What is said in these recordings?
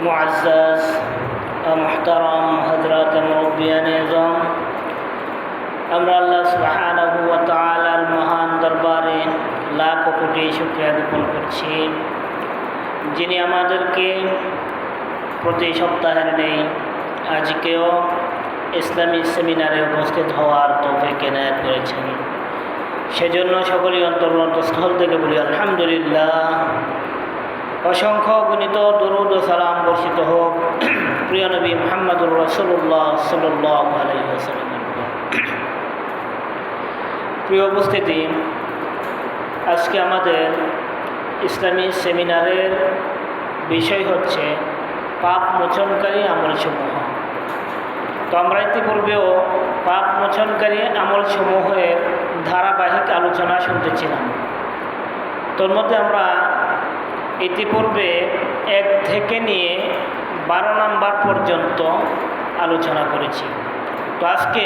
معزز محترم হজরত মুরব্বিয়ান এজম আমরা আল্লাহ সুবহানাহু ওয়া তাআলার মহান দরবারে লাখ কোটি শুকরিয়া জ্ঞাপন করছি যিনি আমাদেরকে প্রতি সপ্তাহের নেই আজকেও ইসলামী সেমিনারে উপস্থিত হওয়ার তৌফিক এনায়ত করেছেন সেজন্য সকলেই অন্তর্স্থল থেকে বলি আলহামদুলিল্লাহ অসংখ্য গণিত দরুদ সালাম বর্ষিত হোক। প্রিয় নবী মোহাম্মদুর রসুল্লাহ সাল্লাহ আলাইসাল্লামের প্রিয় উপস্থিতি, আজকে আমাদের ইসলামী সেমিনারের বিষয় হচ্ছে পাপ মোচনকারী আমলসমূহ। তো আমরা ইতিপূর্বেও পাপ মোচনকারী আমলসমূহের ধারাবাহিক আলোচনা শুনতেছিলাম। তোর মধ্যে আমরা ইতিপূর্বে এক থেকে নিয়ে বারো নাম্বার পর্যন্ত আলোচনা করেছি। তো আজকে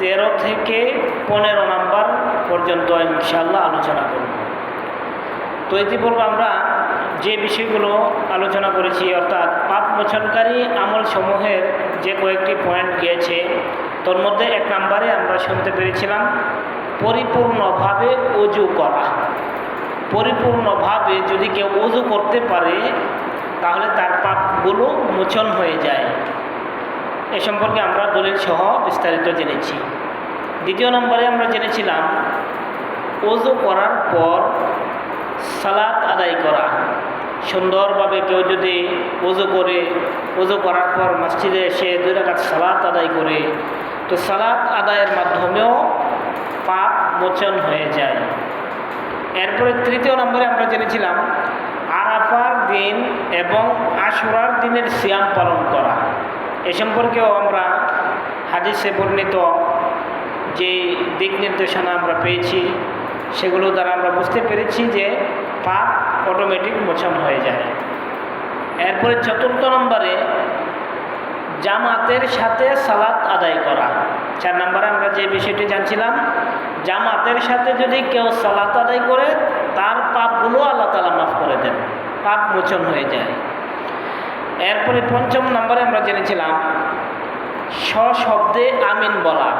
তেরো থেকে পনেরো নাম্বার পর্যন্ত ইনশাল্লাহ আলোচনা করব। তো ইতিপূর্বে আমরা যে বিষয়গুলো আলোচনা করেছি, অর্থাৎ পাপ মোচনকারী আমল সমূহের যে কয়েকটি পয়েন্ট গিয়েছে, তোর মধ্যে এক নম্বরে আমরা শুনতে পেরেছিলাম, পরিপূর্ণভাবে উজু করা। পরিপূর্ণভাবে যদি কেউ উজু করতে পারে, তাহলে তার পাপগুলো মোচন হয়ে যায়। এ সম্পর্কে আমরা দলিল সহ বিস্তারিত জেনেছি। দ্বিতীয় নম্বরে আমরা জেনেছিলাম, উজু করার পর সালাত আদায় করা। সুন্দরভাবে কেউ যদি উজু করে, উজু করার পর মসজিদে এসে দুই রাকাত সালাত আদায় করে, তো সালাত আদায়ের মাধ্যমেও পাপ মোচন হয়ে যায়। এরপরে তৃতীয় নম্বরে আমরা জেনেছিলাম, আরাফার দিন এবং আশুরার দিনের সিয়াম পালন করা। এ সম্পর্কেও আমরা হাদিসে বর্ণিত যে দিক নির্দেশনা আমরা পেয়েছি, সেগুলো দ্বারা আমরা বুঝতে পেরেছি যে পাপ অটোমেটিক মোচন হয়ে যায়। এরপরে চতুর্থ নম্বরে জামাতের সাথে সালাত আদায় করা। চার নম্বরে আমরা যে বিষয়টি জানছিলাম, জামাতের সাথে যদি কেউ সালাত আদায় করে, তার পাপগুলো আল্লাহ তালা মাফ করে দেন, পাপ মোচন হয়ে যায়। এরপরে পঞ্চম নম্বরে আমরা জেনেছিলাম, সশব্দে আমিন বলা।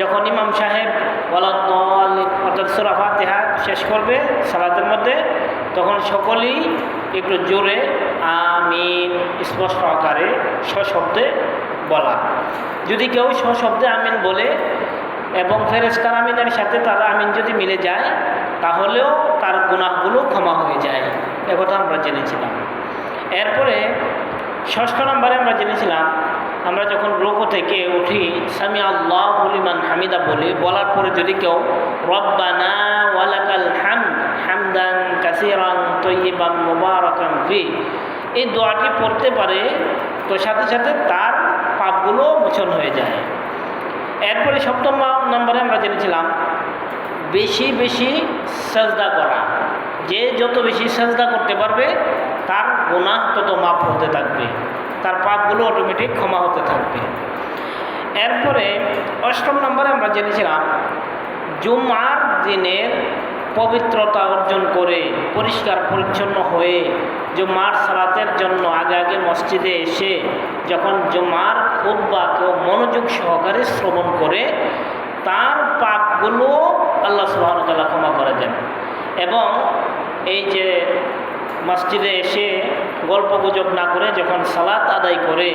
যখন ইমাম সাহেব অর্থাৎ সুরাফা তেহা শেষ করবে সালাতের মধ্যে, তখন সকলেই একটু জোরে আমিন স্পষ্ট আকারে সশব্দে বলা। যদি কেউ সশব্দে আমিন বলে এবং ফেরেস্তার আমিনের সাথে তার আমিন যদি মিলে যায়, তাহলেও তার গুণাগুলো ক্ষমা হয়ে যায়। একথা আমরা জেনেছিলাম। এরপরে ষষ্ঠ নম্বরে আমরা জেনেছিলাম, আমরা যখন রোকো থেকে উঠি সামি আল্লাহ হলিমান হামিদা বলি, বলার পরে যদি কেউ, রব্বানা ওয়ালাকাল হাম হামদান কাসিরান তৈবান মুবারাকান ফি এই দোয়াটি পড়তে পারে, তো সাথে সাথে তার পাপগুলো মোচন হয়ে যায়। এরপরে সপ্তম নম্বরে আমরা জেনেছিলাম, বেশি বেশি সাজদা করা। যে যত বেশি সাজদা করতে পারবে, তার গুনাহ তত মাপ হতে থাকবে। তার পাপগুলো অটোমেটিক ক্ষমা হতে থাকবে। এরপরে অষ্টম নম্বরে আমরা জেনেছিলাম, জুমার দিনের পবিত্রতা অর্জন করে, পরিষ্কার পরিচ্ছন্ন হয়ে জুমার সালাতের জন্য আগে আগে মসজিদে এসে যখন জুমার খুব বা কেউ মনোযোগ সহকারে শ্রবণ করে, তার পাপগুলো আল্লাহ সুবাহতাল্লাহ ক্ষমা করে দেন। এবং এই যে মসজিদে এসে গল্প গুজব না করে যখন সালাত আদায় করে,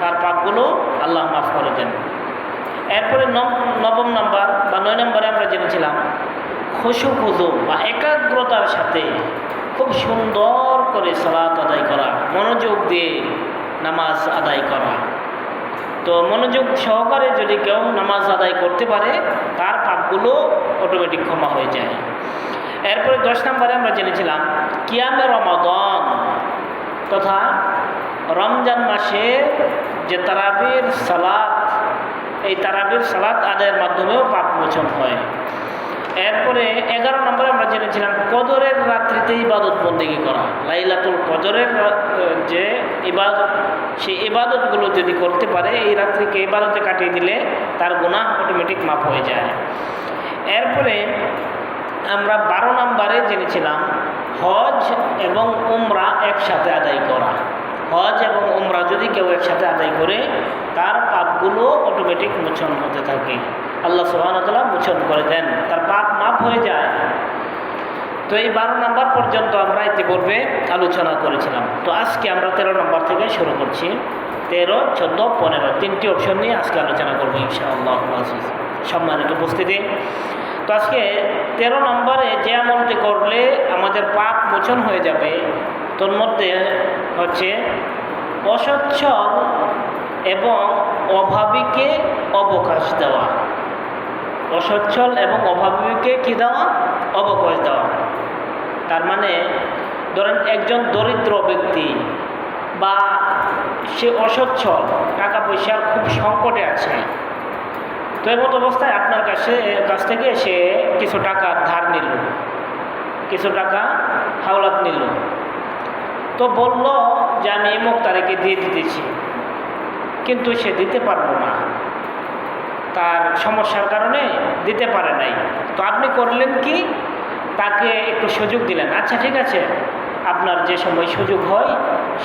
তার পাপগুলো আল্লাহ মাফ করে দেন। এরপরে নবম নম্বর বা নয় নম্বরে আমরা জেনেছিলাম খুশু খুজু বা একাগ্রতার সাথে খুব সুন্দর করে সালাত আদায় করা, মনোযোগ দিয়ে নামাজ আদায় করা। তো মনোযোগ সহকারে যদি কেউ নামাজ আদায় করতে পারে, তার পাপগুলো অটোমেটিক ক্ষমা হয়ে যায়। এরপরে দশ নম্বরে আমরা জেনেছিলাম, কিয়ামে রমাদন তথা রমজান মাসে যে তারাবির সালাত, এই তারাবির সালাত আদায়ের মাধ্যমেও পাপ মোচন হয়। এরপরে এগারো নম্বরে আমরা জেনেছিলাম কদরের রাত্রিতে ইবাদত বন্দিগি করা। লাইলাতুল কদরের যে ইবাদত, সেই ইবাদতগুলো যদি করতে পারে, এই রাত্রিকে ইবাদতে কাটিয়ে দিলে তার গুণাহ অটোমেটিক মাপ হয়ে যায়। এরপরে আমরা বারো নম্বরে জেনেছিলাম হজ এবং উমরা একসাথে আদায় করা। হজ এবং উমরা যদি কেউ একসাথে আদায় করে, তার পাপগুলো অটোমেটিক মোচন হতে থাকে। আল্লাহ সুবাহতাল্লাহ মোচন করে দেন, তার পাপ মাপ হয়ে যায়। তো এই বারো নম্বর পর্যন্ত আমরা ইতিপূর্বে আলোচনা করেছিলাম। তো আজকে আমরা তেরো নম্বর থেকে শুরু করছি। তেরো, চোদ্দ, পনেরো, তিনটি অপশন নিয়ে আজকে আলোচনা করব ইনশাআল্লাহ। সম্মানিত উপস্থিতি। তো আজকে তেরো নম্বরে যে আমলটি করলে আমাদের পাপ মোচন হয়ে যাবে তোর মধ্যে হচ্ছে অসচ্ছল এবং অভাবীকে অবকাশ দেওয়া। অসচ্ছল এবং অভাবীকে কি দেওয়া? অবকাশ দেওয়া। তার মানে ধরেন একজন দরিদ্র ব্যক্তি বা সে অসচ্ছল টাকা পয়সার খুব সংকটে আছে, তো এমত অবস্থায় আপনার কাছে, কাছ থেকে সে কিছু টাকা ধার নিল, কিছু টাকা হাওলাত নিল। তো বলল যে আমি এমুক তারিখে দিয়ে দিতেছি। কিন্তু সে দিতে পারব না। তার সমস্যার কারণে দিতে পারে নাই। তো আপনি করলেন কি? তাকে একটু সুযোগ দিলেন। আচ্ছা ঠিক আছে। আপনার যে সময় সুযোগ হয়,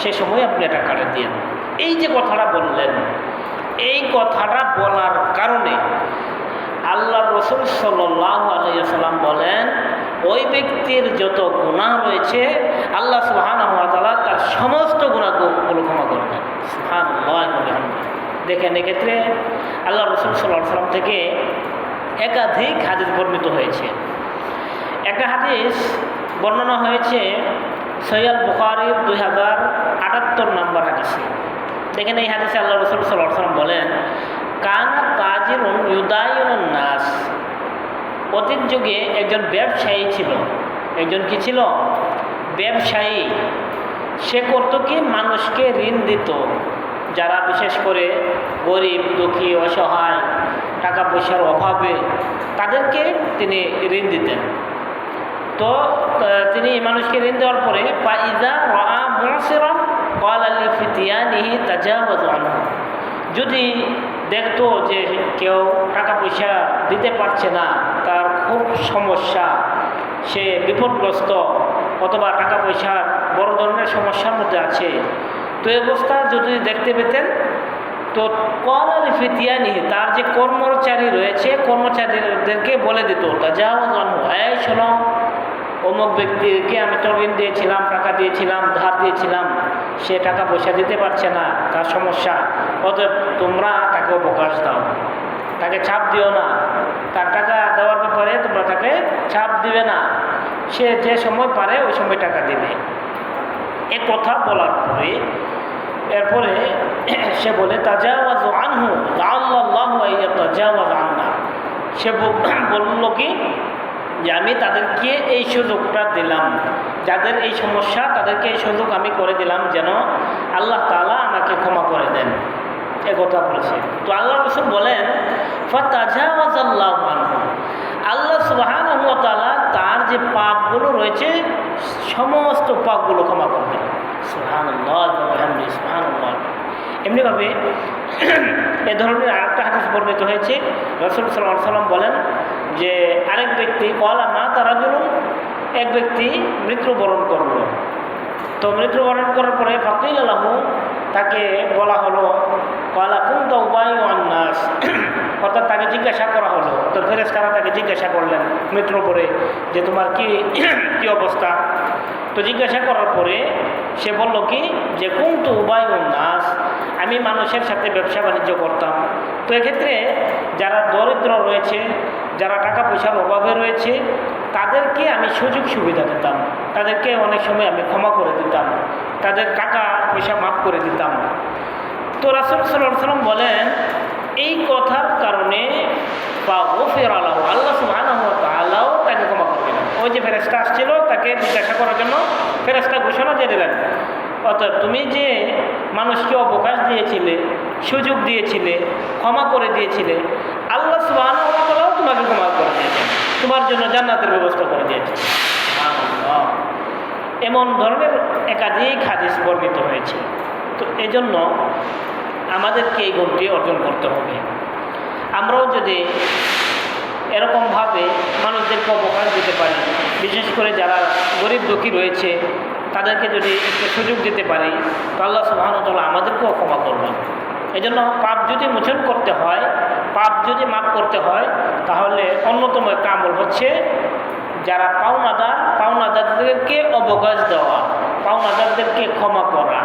সে সময় আপনি এটা কাটে দিয়ে এই যে কথাটা বললেন, এই কথাটা বলার কারণে আল্লাহ রসুল সাল্লাহ আলাইসাল্লাম বলেন ওই ব্যক্তির যত গুণা রয়েছে, আল্লাহ সুহান তালা তার সমস্ত গুণাগুলো ক্ষমা করবেন সুহান দেখেন এক্ষেত্রে আল্লাহ রসুল সাল্লাহ সাল্লাম থেকে একাধিক হাদিস বর্ণিত হয়েছে। একটা হাদিস বর্ণনা হয়েছে সৈয়াল বুখারির দুই হাজার আটাত্তর নম্বর হাদিসে। দেখেন এই হাদিসে আল্লাহ রসুল সাল্লাহ সাল্লাম বলেন, কান তাজির ইউদায়ুন নাস। অতীত যুগে একজন ব্যবসায়ী ছিল। একজন কি ছিল? ব্যবসায়ী। সে করতো কি? মানুষকে ঋণ দিত। যারা বিশেষ করে গরিব, দুঃখী, অসহায় টাকা পয়সার অভাবে তাদেরকে তিনি ঋণ দিতেন। তো তিনি মানুষকে ঋণ দেওয়ার পরে পাইজা রা মসিরম কল আলী ফিতিয়ানিহি আনহু। যদি দেখতো যে কেউ টাকা পয়সা দিতে পারছে না, তার খুব সমস্যা। সে বিপদগ্রস্ত অথবা টাকা পয়সার বড় ধরনের সমস্যার মধ্যে আছে। তো এই অবস্থা যদি দেখতে পেতেন, তো কল আলী ফিতিয়ানিহি তার যে কর্মচারী রয়েছে, কর্মচারীদেরকে বলে দিত তাজাওয়াজ আনহু এই শোনো, অমুক ব্যক্তিকে আমি তো ঋণ দিয়েছিলাম, টাকা দিয়েছিলাম, ধার দিয়েছিলাম, সে টাকা পয়সা দিতে পারছে না, তার সমস্যা। অতএব তোমরা অবকাশ দাও। তাকে চাপ দিও না। তার টাকা দেওয়ার ব্যাপারে তোমরা তাকে চাপ দিবে না। সে যে সময় পারে, ওই সময় টাকা দিবে। এ কথা বলার পরে, এরপরে সে বলে, তাজাওয়াজ আনহু আল্লাহ আন্না। সে বলল কি? যে আমি তাদেরকে এই সুযোগটা দিলাম। যাদের এই সমস্যা, তাদেরকে এই সুযোগ আমি করে দিলাম যেন আল্লাহ তালা আমাকে ক্ষমা করে দেন। এ কথা বলেছে। তো আল্লাহ রসুল বলেন আল্লাহ সুবাহান তার যে পাপগুলো রয়েছে, সমস্ত পাপগুলো ক্ষমা করে দেন। সুহান এমনিভাবে এ ধরনের আরেকটা হাদিস বর্ণিত হয়েছে। রসুল সাল্লাহ সাল্লাম বলেন যে, আরেক ব্যক্তি কলা মা তারা এক ব্যক্তি মৃত্যুবরণ করল। তো মৃত্যুবরণ করার পরে ফাকিল আলহ তাকে বলা হলো, কলা কুন্ত উপায় আন্নাস। অর্থাৎ তাকে জিজ্ঞাসা করা হলো। তো ফেরেস্তারা তাকে জিজ্ঞাসা করলেন মৃত্যুর পরে যে, তোমার কি কি অবস্থা? তো জিজ্ঞাসা করার পরে সে বলল কি, যে কুন্ত উপায় নাস আমি মানুষের সাথে ব্যবসা বাণিজ্য করতাম। তো এক্ষেত্রে যারা দরিদ্র রয়েছে, যারা টাকা পয়সার অভাবে রয়েছে, তাদেরকে আমি সুযোগ সুবিধা দিতাম। তাদেরকে অনেক সময় আমি ক্ষমা করে দিতাম। তাদের টাকা পয়সা মাফ করে দিতাম। তো রাসুল সাল্লাম বলেন, এই কথার কারণে বা ও ফের আল্লাহ আল্লাহ তাকে ক্ষমা করে করবেন। ওই যে ফেরেস্তা আসছিল, তাকে জিজ্ঞাসা করার জন্য ফেরেস্তা ঘোষণা দিয়ে দিলেন। অর্থাৎ তুমি যে মানুষকে অবকাশ দিয়েছিলে, সুযোগ দিয়েছিলে, ক্ষমা করে দিয়েছিলে, আল্লাহ সুবাহ তোমাকে ক্ষমা করে দিয়েছে। তোমার জন্য জান্নাতের ব্যবস্থা করে দিয়েছে। এমন ধরনের একাধিক হাদিস বর্ণিত হয়েছে। তো এজন্য আমাদেরকে এই গুণটি অর্জন করতে হবে। আমরাও যদি এরকমভাবে মানুষদেরকে অবকাশ দিতে পারি, বিশেষ করে যারা গরিব দুঃখী রয়েছে তাদেরকে যদি একটু সুযোগ দিতে পারি, তো আল্লাহ সুবাহতাল্লাহ আমাদেরকেও ক্ষমা করবেন। এই জন্য পাপ যদি মোচন করতে হয়, পাপ যদি মাফ করতে হয়, তাহলে অন্যতম একটা আমল হচ্ছে যারা পাওনাদার, পাওনাদারদেরকে অবকাশ দেওয়া, পাওনাদারদেরকে ক্ষমা করা।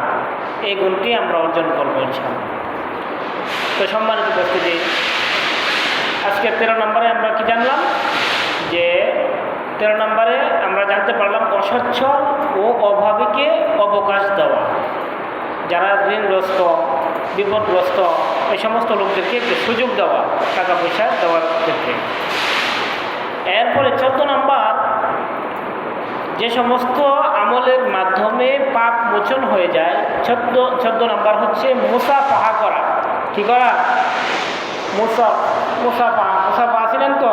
এই গুণটি আমরা অর্জন করব ইনশাআল্লাহ। তো সম্মানিত উপস্থিতি আজকে তেরো নম্বরে আমরা কি জানলাম? তেরো নম্বরে আমরা জানতে পারলাম অসচ্ছল ও অভাবীকে অবকাশ দেওয়া। যারা ঋণগ্রস্ত, বিপদগ্রস্ত, এই সমস্ত লোকদেরকে একটু সুযোগ দেওয়া টাকা পয়সা দেওয়ার ক্ষেত্রে। এরপরে চোদ্দ নম্বর, যে সমস্ত আমলের মাধ্যমে পাপ মোচন হয়ে যায়, চোদ্দ চোদ্দ নম্বর হচ্ছে মোসা পাহা করা। কি করা? পাহা মুসাফা মুসাফা ছিলেন তো?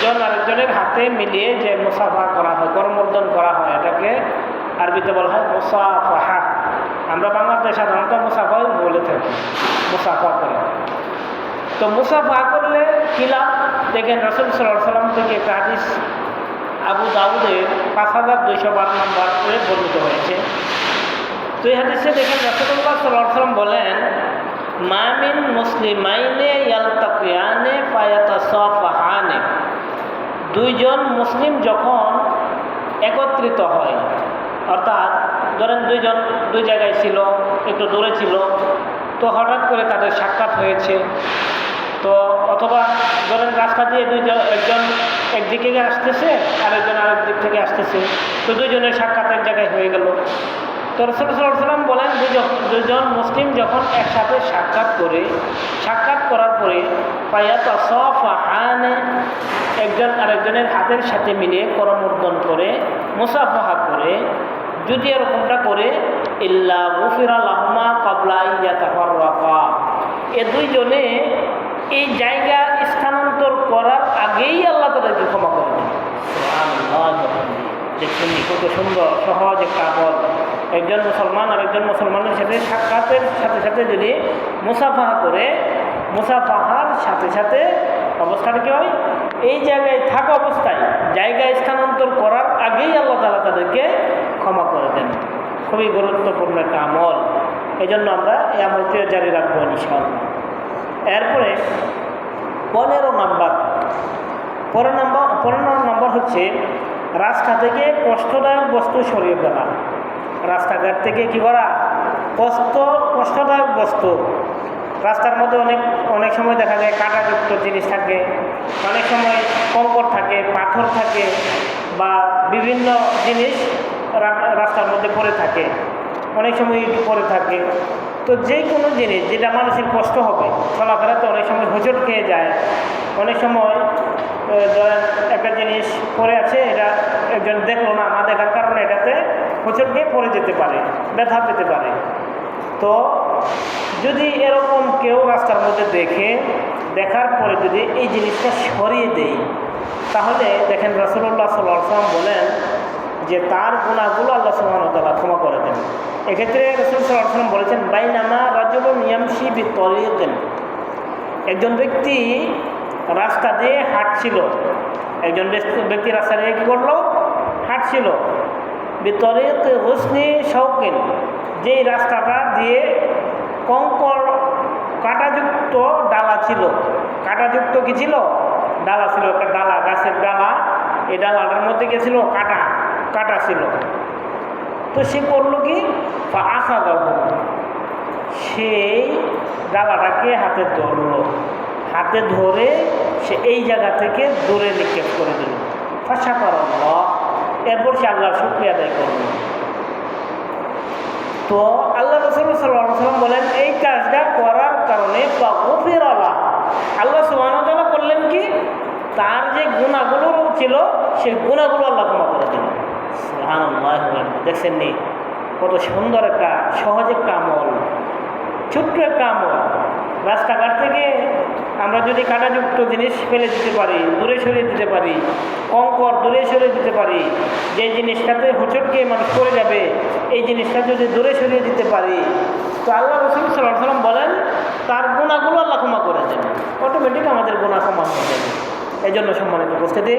একজন আরেকজনের হাতে মিলিয়ে যে মুসাফা করা হয়, করমর্দন করা হয়, এটাকে আরবিতে বলা হয় মুসাফাহা। আমরা বাংলাতে সাধারণত মুসাফাই বলে থাকি, মুসাফা করে। তো মুসাফা করলে কি লাভ? দেখেন রসুল সাল্লাম থেকে একটা আবু দাউদের পাঁচ হাজার দুইশো বারো নম্বর করে বর্ণিত হয়েছে। তো এই হাদিসে দেখেন রসুল্লাহ সাল্লাহ সাল্লাম বলেন মামিন মুসলিমাইনে ইয়ালতাকিয়ানে ফায়াতাসাফাহানে। দুইজন মুসলিম যখন একত্রিত হয়, অর্থাৎ ধরেন দুইজন দুই জায়গায় ছিল, একটু দূরে ছিল, তো হঠাৎ করে তাদের সাক্ষাৎ হয়েছে। তো অথবা ধরেন রাস্তা দিয়ে দুইজন একজন একদিকে আসতেছে, আরেকজন আরেক দিক থেকে আসতেছে। তো দুইজনের সাক্ষাৎ এক জায়গায় হয়ে গেল। তো বলেন দুজন মুসলিম যখন একসাথে সাক্ষাৎ করে, সাক্ষাৎ করার পরে পায়াত হানে, একজন আরেকজনের হাতের সাথে মিলে করমর্দন করে, মুসাফাহা করে, যদি এরকমটা করে, ইল্লা মুফির আল্লাহমা কাবলা ইয়াতাফর রাফা এ দুইজনে এই জায়গা স্থানান্তর করার আগেই আল্লাহ তাদেরকে ক্ষমা করে দেন। দেখছেন কত সুন্দর, সহজ একটা একজন মুসলমান আর একজন মুসলমানের সাথে সাক্ষাতের সাথে সাথে যদি মুসাফাহা করে, মুসাফাহার সাথে সাথে অবস্থাটা কি হয়? এই জায়গায় থাকা অবস্থায় জায়গায় স্থানান্তর করার আগেই আল্লাহ তালা তাদেরকে ক্ষমা করে দেন। খুবই গুরুত্বপূর্ণ একটা আমল। এই জন্য আমরা এই আমলটি জারি রাখব ইনশাআল্লাহ। এরপরে পনেরো নাম্বার। পনেরো নম্বর পনেরো নম্বর হচ্ছে রাস্তা থেকে কষ্টদায়ক বস্তু সরিয়ে ফেলা। রাস্তাঘাট থেকে কী করা? কষ্ট, কষ্টদায়ক বস্তু। রাস্তার মধ্যে অনেক অনেক সময় দেখা যায় কাঁটাযুক্ত জিনিস থাকে, অনেক সময় কঙ্কর থাকে, পাথর থাকে, বা বিভিন্ন জিনিস রাস্তার মধ্যে পড়ে থাকে। অনেক সময় ইট পড়ে থাকে। তো যে কোনো জিনিস যেটা মানুষের কষ্ট হবে চলাফেরাতে অনেক সময় হোঁচট খেয়ে যায়। অনেক সময় ধরেন একটা জিনিস পড়ে আছে, এটা একজন দেখল না না দেখার কারণে এটাতে হোঁচট পড়ে যেতে পারে, ব্যথা পেতে পারে। তো যদি এরকম কেউ রাস্তার মধ্যে দেখে, দেখার পরে যদি এই জিনিসটা সরিয়ে দেই, তাহলে দেখেন রসুল্লাহ সাল্লাম বলেন যে তার গুণাগুলো আল্লাহ সুহামতাল্লাহ ক্ষমা করে দেন। এক্ষেত্রে রসুল সাল্লাম বলেছেন, বাইনামা রাজব নিয়ামসি বিতরিয়েতেন একজন ব্যক্তি রাস্তা দিয়ে হাঁটছিল, একজন ব্যক্তি রাস্তা দিয়ে কী করল? হাঁটছিল। বিতরিত হোসনি শৌকিন যেই রাস্তাটা দিয়ে কঙ্কর কাঁটাযুক্ত ডালা ছিল। কাঁটাযুক্ত কি ছিল? ডালা ছিল, একটা ডালা, গাছের ডালা। এই ডালাটার মধ্যে গেছিল কাটা কাটা ছিল। তো সে করল কি? আশা গল্প সেই ডালাটাকে হাতে ধরলো। হাতে ধরে সে এই জায়গা থেকে দূরে নিক্ষেপ করে দিল। ফাঁসা করার এরপর সে আল্লাহর শুক্রিয়া আদায় করল তো আল্লাহ রসুল সাল্লাম বলেন, এই কাজটা করার কারণে আল্লাহ আল্লাহ করলেন কি? তার যে গুণাগুলো ছিল, সেই গুণাগুলো আল্লাহ ক্ষমা করে দিলেন। দেখছেন কত সুন্দর একটা সহজ একটা আমল, ছোট্ট একটা আমল। রাস্তাঘাট থেকে আমরা যদি কাঁটাযুক্ত জিনিস ফেলে দিতে পারি, দূরে সরিয়ে দিতে পারি কঙ্কর দূরে সরিয়ে দিতে পারি যে জিনিসটাতে হোঁচট খেয়ে মানুষ পড়ে যাবে, এই জিনিসটা যদি দূরে সরিয়ে দিতে পারি, তো আল্লাহ রসুল সাল্লাহ সাল্লাম বলেন, তার গুণাগুলো আল্লাহ ক্ষমা করে দেন। অটোমেটিক আমাদের গুণা ক্ষমা হয়ে যাবে। এই জন্য সম্মানিত উপস্থিতি,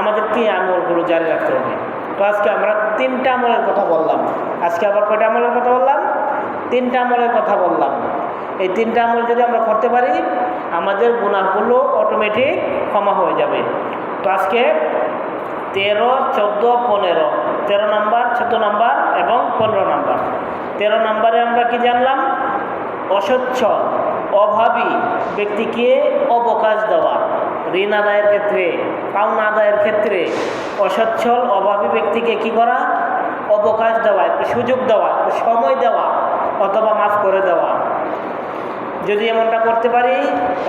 আমাদেরকে আমলগুলো জারি রাখতে হবে। তো আজকে আমরা তিনটা আমলের কথা বললাম। আজকে আবার কয়টা আমলের কথা বললাম? তিনটা আমলের কথা বললাম। এই তিনটা আমল যদি আমরা করতে পারি আমাদের গুণাগুলো অটোমেটিক ক্ষমা হয়ে যাবে। তো আজকে তেরো, চোদ্দ, পনেরো। তেরো নাম্বার, চোদ্দ নাম্বার এবং পনেরো নাম্বার। তেরো নাম্বারে আমরা কি জানলাম? অস্বচ্ছ অভাবী ব্যক্তিকে অবকাশ দেওয়া। ঋণ আদায়ের ক্ষেত্রে, পাওনা আদায়ের ক্ষেত্রে অসচ্ছল, অভাবী ব্যক্তিকে কি করা? অবকাশ দেওয়া, একটু সুযোগ দেওয়া, একটু সময় দেওয়া অথবা মাফ করে দেওয়া। যদি এমনটা করতে পারি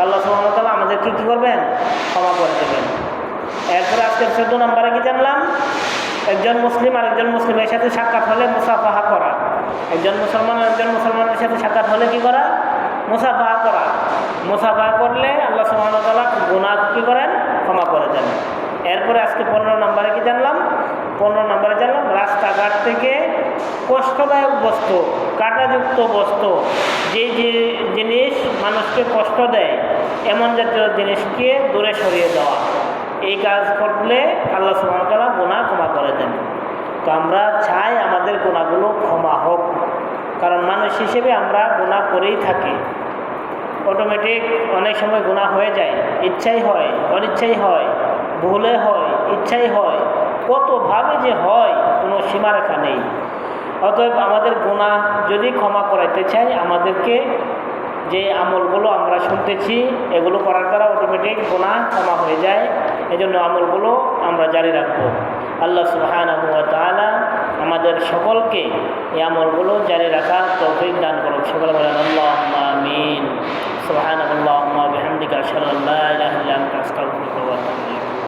আল্লাহ সুহামতাল্লাহ আমাদেরকে কী করবেন? ক্ষমা করে দেবেন। এরপরে আজকে চোদ্দ নম্বরে কি জানলাম? একজন মুসলিম আর একজন মুসলিমের সাথে সাক্ষাৎ হলে মুসাফাহা করা। একজন মুসলমান আর একজন মুসলমানের সাথে সাক্ষাৎ হলে কি করা? মুসাফাহা করা। মুসাফাহা করলে আল্লাহ সুহামতাল্লাহ গুণা কী করেন? ক্ষমা করে দেন। এরপরে আজকে পনেরো নম্বরে কি জানলাম? পনেরো নম্বরে জানলাম, রাস্তাঘাট থেকে কষ্টদায়ক বস্তু, কাঁটাযুক্ত বস্তু। যে যে জিনিস মানুষকে কষ্ট দেয়, এমন জাতীয় জিনিসকে দূরে সরিয়ে দেওয়া। এই কাজ করলে আল্লাহ সুমতলা গুণা ক্ষমা করে দেন। তো আমরা চাই আমাদের গুণাগুলো ক্ষমা হোক। কারণ মানুষ হিসেবে আমরা গুণা করেই থাকি। অটোমেটিক অনেক সময় গুণা হয়ে যায়। ইচ্ছাই হয়, অনিচ্ছাই হয়, ভুলে হয়, ইচ্ছাই হয়। কতভাবে যে হয়, কোনো সীমারেখা নেই। অতএব আমাদের গুণা যদি ক্ষমা করাইতে চাই, আমাদেরকে যে আমলগুলো আমরা শুনতেছি, এগুলো করার দ্বারা অটোমেটিক গোনা ক্ষমা হয়ে যায়। এই জন্য আমলগুলো আমরা জারি রাখব। আল্লাহ সুবাহান তালা আমাদের সকলকে এই আমলগুলো জারি রাখার তৌফিক দান করুক। সকলে বলেন আল্লাহ আমিন। সুবাহান আল্লাহ